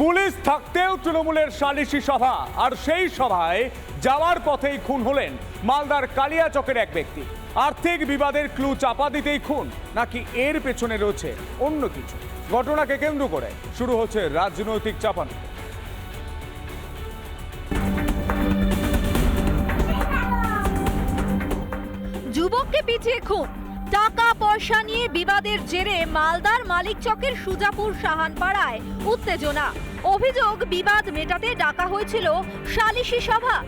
Police থাকতেও তৃণমূলের সালিশি সভা। আর সেই সভায় যাওয়ার পথেই খুন হলেন মালদার কালিয়াচকের এক ব্যক্তি। আর্থিক বিবাদের ক্লু চাপা দিতেই খুন, নাকি এর পেছনে রয়েছে অন্য কিছু? ঘটনাকে কেন্দ্র করে শুরু হচ্ছে রাজনৈতিক চাপানো। যুবককে পিছিয়ে খুন টাকা পয়সা নিয়ে বিবাদের জেরে মালদার মালিক চকের সুজাপুর সাহানপাড়ায় উত্তেজনা। অভিযোগ বিবাদ মেটাতে ডাকা হয়েছিল সালিশি সভা।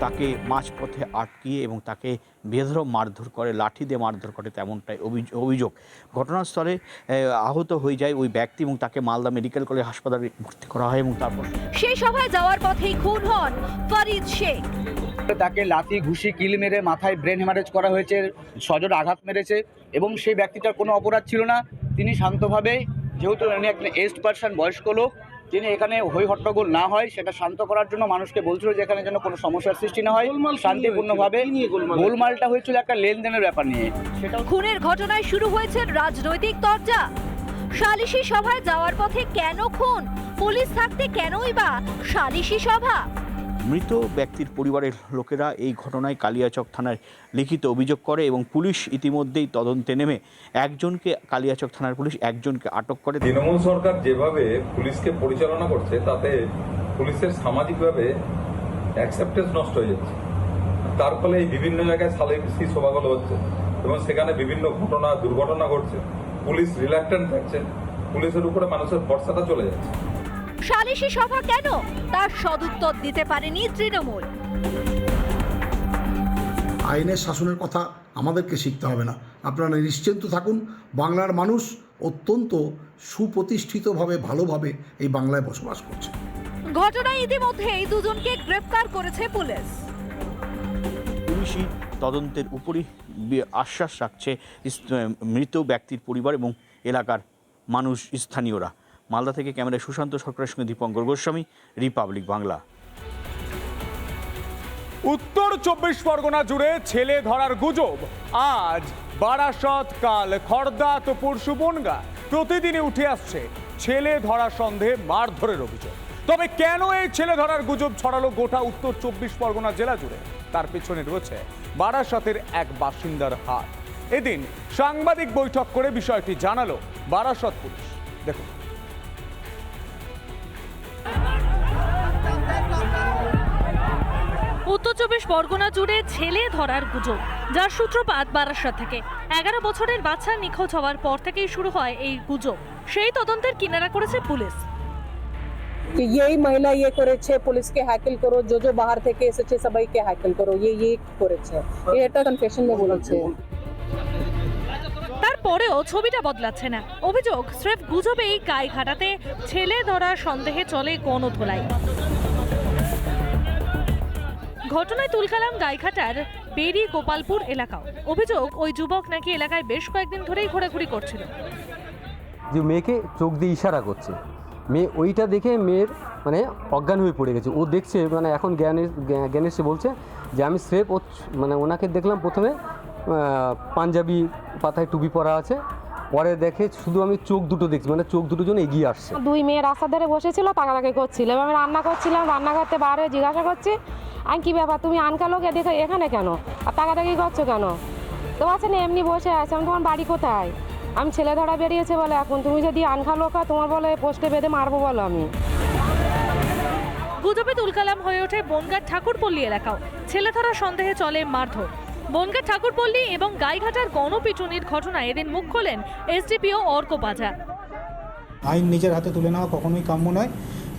তাকে মাঝপথে আটকিয়ে এবং তাকে বেধরম মারধর করে লাঠি দিয়ে মারধর করে তেমনটাই অভিয- অভিযোগ। ঘটনাস্থলে আহত হয়ে যায় ওই ব্যক্তি এবং তাকে মালদা মেডিকেল কলেজ হাসপাতালে ভর্তি করা হয় এবং তারপর সেই সভায় যাওয়ার পথেই খুন হন ফরিদ শেখ। তাকে লাথি ঘুষি কিল মেরে মাথায় ব্রেন হ্যামারেজ করা হয়েছে সজোর আঘাত মেরেছে এবং সেই ব্যক্তিটার কোনো অপরাধ ছিল না। তিনি শান্তভাবে যেহেতু উনি একজন এজড পার্সন বয়স্ক লোক তিনি এখানে হই হট্টগোল না হয় সেটা শান্ত করার জন্য মানুষকে বলছিল যে এখানে যেন কোনো সমস্যার সৃষ্টি না হয়। শান্তিপূর্ণভাবে গোলমালটা হয়েছিল একটা লেনদেনের ব্যাপার নিয়ে। সেটা খুনের ঘটনায় শুরু হয়েছে রাজনৈতিক তরজা। সালিশি সভায় যাওয়ার পথে কেন খুন? পুলিশ থাকতে কেনই বা সালিশি সভা? মৃত ব্যক্তির পরিবারের লোকেরা এই ঘটনায় কালিয়াচক থানায় লিখিত অভিযোগ করে এবং পুলিশ ইতিমধ্যেই তদন্তে নেমে একজনকে কালিয়াচক থানার পুলিশ একজনকে আটক করে। তৃণমূল সরকার যেভাবে পুলিশকে পরিচালনা করছে, তাতে পুলিশের সামাজিকভাবে অ্যাকসেপ্টেন্স নষ্ট হয়ে যাচ্ছে। তার ফলে এই বিভিন্ন জায়গায় সালিসি সভাগুলো হচ্ছে এবং সেখানে বিভিন্ন ঘটনা, দুর্ঘটনা ঘটছে। পুলিশ রিল্যাক্টেন্ট থাকছে। পুলিশের উপরে মানুষের ভরসাটা চলে যাচ্ছে। সালিশি সভা কেন? তার সদুত্তর দিতে পারেনি তৃণমূল। আইনের শাসনের কথা আমাদেরকে শিখতে হবে না। আপনারা নিশ্চিন্ত থাকুন বাংলার মানুষ অত্যন্ত সুপ্রতিষ্ঠিতভাবে ভালোভাবে এই বাংলায় বসবাস করছে। ঘটনায় ইতিমধ্যে এই দুজনকে গ্রেফতার করেছে পুলিশ। পুলিশই তদন্তের উপরই আশ্বাস রাখছে মৃত ব্যক্তির পরিবার এবং এলাকার মানুষ স্থানীয়রা। মালদা থেকে ক্যামেরায় সুশান্ত সরকারের সঙ্গে দীপঙ্কর গোস্বামী, রিপাবলিক বাংলা। উত্তর চব্বিশ পরগনা জুড়ে ছেলে ধরার গুজব। আজ বারাসত, কাল খর্দা তো পরশু বনগা প্রতিদিনই উঠে আসছে ছেলে ধরা সন্দেহে মারধরের অভিযোগ। তবে কেন এই ছেলে ধরার গুজব ছড়ালো গোটা উত্তর চব্বিশ পরগনা জেলা জুড়ে? তার পেছনে রয়েছে বারাসতের এক বাসিন্দার হাত। এদিন সাংবাদিক বৈঠক করে বিষয়টি জানালো বারাসত পুলিশ। দেখুন। চব্বিশ পরগনা জুড়ে ছেলে ধরার গুজব যার সূত্রপাত বারাসাত থেকে এগারো বছরের বাচ্চা নিখোঁজ হওয়ার পর থেকেই শুরু হয় এই গুজব সেই তদন্তের কিনারা করেছে পুলিশ कि यही महिला ये করেছে পুলিশকে হ্যাকেল করো जो जो बाहर থেকে এসেছে সবাইকে হ্যাকেল করো ये ये করেছে এটা কনফেশন মে বলেছে তারপরেও ছবিটা বদলাচ্ছে না অভিযোগ স্রেফ গুজবেই গায়ে ঘাটাতে ছেলে ধরার সন্দেহে চলে গণধোলাই ঘটনায় তুলকালাম গাইঘাটার বেরি গোপালপুর এলাকাও। অভিযোগ ওই যুবক নাকি এলাকায় বেশ কয়েকদিন ধরেই ঘোরাঘুরি করছিল। যে মেয়েকে চোখ দিয়ে ইশারা করছে। মেয়ে ওইটা দেখে মেয়ের মানে অজ্ঞান হয়ে পড়ে গেছে। ও দেখছে মানে এখন জ্ঞানের জ্ঞা- জ্ঞান এসে বলছে যে আমি স্রেফ ও মানে ওনাকে দেখলাম প্রথমে পাঞ্জাবি পাতায় টুপি পরা আছে পরে দেখে শুধু আমি চোখ দুটো দেখছি মানে চোখ দুটো জন্য এগিয়ে আসছে। দুই মেয়ে রাস্তা ধারে বসেছিল তাকাতাকি করছিল। এবার আমি রান্না করছিলাম রান্না করতে বার হয়ে জিজ্ঞাসা করছি আমি কী ব্যাপার? তুমি আনকা লোক দেখো এখানে কেন? আর তাকাতাকি করছ কেন? তো বলছে না এমনি বসে আছে। আমি তোমার বাড়ি কোথায়? আমি ছেলে ধরা বেরিয়েছে বলে এখন। তুমি যদি আনখা লোক হয় তোমার বলে পোস্টে বেঁধে মারবো বলো আমি। গুজবে তুলকালাম হয়ে ওঠে বনগাঁ ঠাকুরপল্লী এলাকাও। ছেলে ধরার সন্দেহে চলে মারধর। বনগাঁ ঠাকুরপল্লী এবং গাইঘাটার গণপিটুনির ঘটনায় এদিন মুখ খোলেন এসডিপিও অর্ক বাজার আইন নিজের হাতে তুলে নেওয়া কখনোই কাম্য নয়।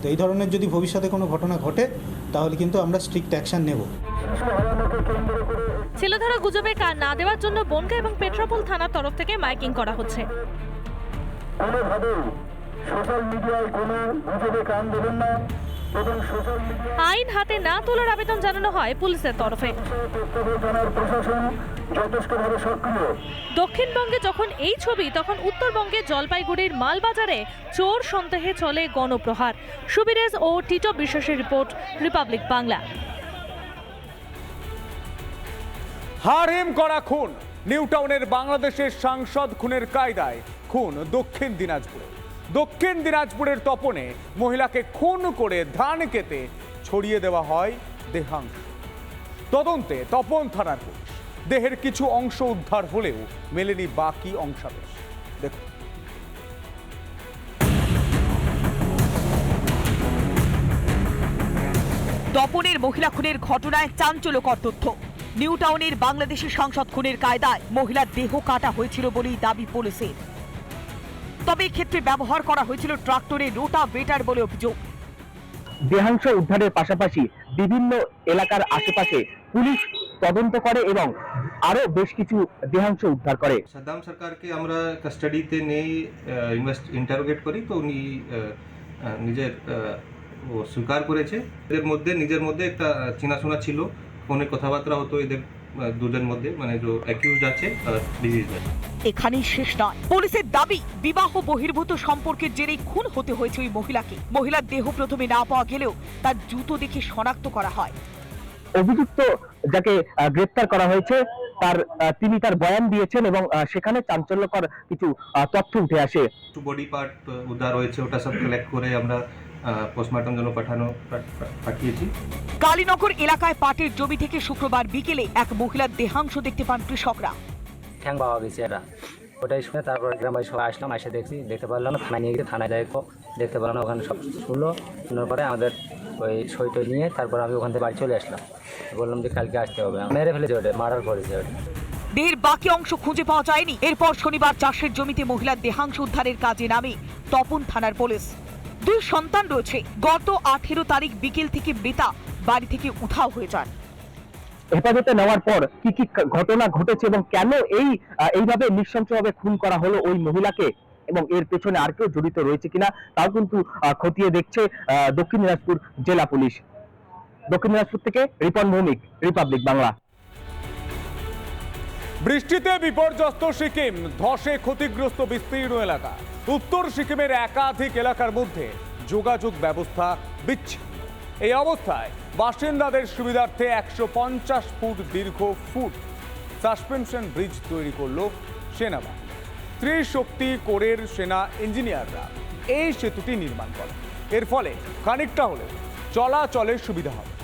তো এই ধরনের যদি ভবিষ্যতে কোনো ঘটনা ঘটে তাহলে কিন্তু আমরা স্ট্রিক্ট অ্যাকশন নেব। ছেলে ধরা গুজবে কান না দেওয়ার জন্য বনগা এবং পেট্রাপোল থানার তরফ থেকে মাইকিং করা হচ্ছে। আইন হাতে না তোলার আবেদন জানানো হয় পুলিশের তরফে। দক্ষিণবঙ্গে যখন এই ছবি, তখন উত্তরবঙ্গে জলপাইগুড়ির মালবাজারে চোর সন্দেহে চলে গণপ্রহার। সুবিরেজ ও টিটো বিশ্বাসের রিপোর্ট, রিপাবলিক বাংলা। হারহিম করা খুন। নিউটাউনের বাংলাদেশের সাংসদ খুনের কায়দায় খুন দক্ষিণ দিনাজপুরে। দক্ষিণ দিনাজপুরের তপনে মহিলাকে খুন করে ধান কেটে ছড়িয়ে দেওয়া হয় দেহাংশ তদন্তে তপন থানার পুলিশ। দেহের কিছু অংশ উদ্ধার হলেও মেলেনি বাকি অংশাবশেষ দেখুন। তপনের মহিলা খুনের ঘটনায় চাঞ্চল্যকর তথ্য। নিউ টাউনের বাংলাদেশি সংসদ খুনের কায়দায় মহিলার দেহ কাটা হয়েছিল বলেই দাবি পুলিশের। তবে এক্ষেত্রে ব্যবহার করা হয়েছিল ট্রাক্টরে রোটা বেটার বলে অভিযোগ। দেহাংশ উদ্ধারের পাশাপাশি বিভিন্ন এলাকার আশেপাশে পুলিশ তদন্ত করে এবং আরও বেশ কিছু দেহাংশ উদ্ধার করে। সাদ্দাম সরকারকে আমরা কাস্টাডিতে নেই ইনভেস্ট ইন্টারোগেট করি। তো উনি নিজের ও স্বীকার করেছে। এদের মধ্যে নিজের মধ্যে একটা চেনাশোনা ছিল। ফোনে কথাবার্তা হতো এদের। দুজন মধ্যে মানে যে অ্যাকিউজ আছে ডিজিজ আছে। এখানেই শেষ নয়। পুলিশের দাবি বিবাহ বহির্ভূত সম্পর্কের জেরেই খুন হতে হয়েছে ওই মহিলাকে। মহিলার দেহ প্রথমে না পাওয়া গেলেও তার জুতো দেখে শনাক্ত করা হয়। অভিযুক্ত যাকে গ্রেপ্তার করা হয়েছে তার তিনি তার বয়ান দিয়েছেন এবং সেখানে চাঞ্চল্যকর কিছু তথ্য উঠে আসে। বডি পার্ট উদ্ধার হয়েছে ওটা সব কালেক্ট করে আমরা পোস্টমর্টম জন্য পাঠানো পাঠিয়েছি। কালীনগর এলাকায় পাটের জমি থেকে শুক্রবার বিকেলে এক মহিলার দেহাংশ দেখতে পান কৃষকরা। ঠ্যাং পাওয়া গেছে এটা। ওটাই শুনে তারপর গ্রামবাসী সবাই আসলাম এসে দেখছি দেখতে পারলাম না থানায় নিয়ে গিয়ে থানায় যাই দেখতে পারলাম না ওখানে সব শুনলো শোনার পরে আমাদের ওই সই নিয়ে তারপর আমি ওখান থেকে বাড়ি চলে আসলাম। বললাম যে কালকে আসতে হবে মেরে ফেলেছে ওটা মার্ডার করেছে ওটা। দেহের বাকি অংশ খুঁজে পাওয়া যায়নি। এরপর শনিবার চাষের জমিতে মহিলার দেহাংশ উদ্ধারের কাজে নামে তপন থানার পুলিশ। দুই সন্তান রয়েছে। গত আঠেরো তারিখ বিকেল থেকে মৃতা বাড়ি থেকে উধাও হয়ে যান হেফাজতে নেওয়ার পর কি কি ঘটনা ঘটেছে এবং কেন এই এইভাবে নৃশংসভাবে খুন করা হলো ওই মহিলাকে এবং এর পেছনে আর কেউ জড়িত রয়েছে কিনা তাও কিন্তু খতিয়ে দেখছে দক্ষিণ দিনাজপুর জেলা পুলিশ। দক্ষিণ দিনাজপুর থেকে রিপন ভৌমিক, রিপাবলিক বাংলা। বৃষ্টিতে বিপর্যস্ত সিকিম, ধসে ক্ষতিগ্রস্ত বিস্তীর্ণ এলাকা। উত্তর সিকিমের একাধিক এলাকার মধ্যে যোগাযোগ ব্যবস্থা বিচ্ছিন্ন। এই অবস্থায় বাসিন্দাদের সুবিধার্থে একশো পঞ্চাশ ফুট দীর্ঘ ফুট সাসপেনশন ব্রিজ তৈরি করল সেনাবাহিনী। ত্রিশক্তি কোরের সেনা ইঞ্জিনিয়াররা এই সেতুটি নির্মাণ করে এর ফলে খানিকটা হলে চলাচলের সুবিধা হবে।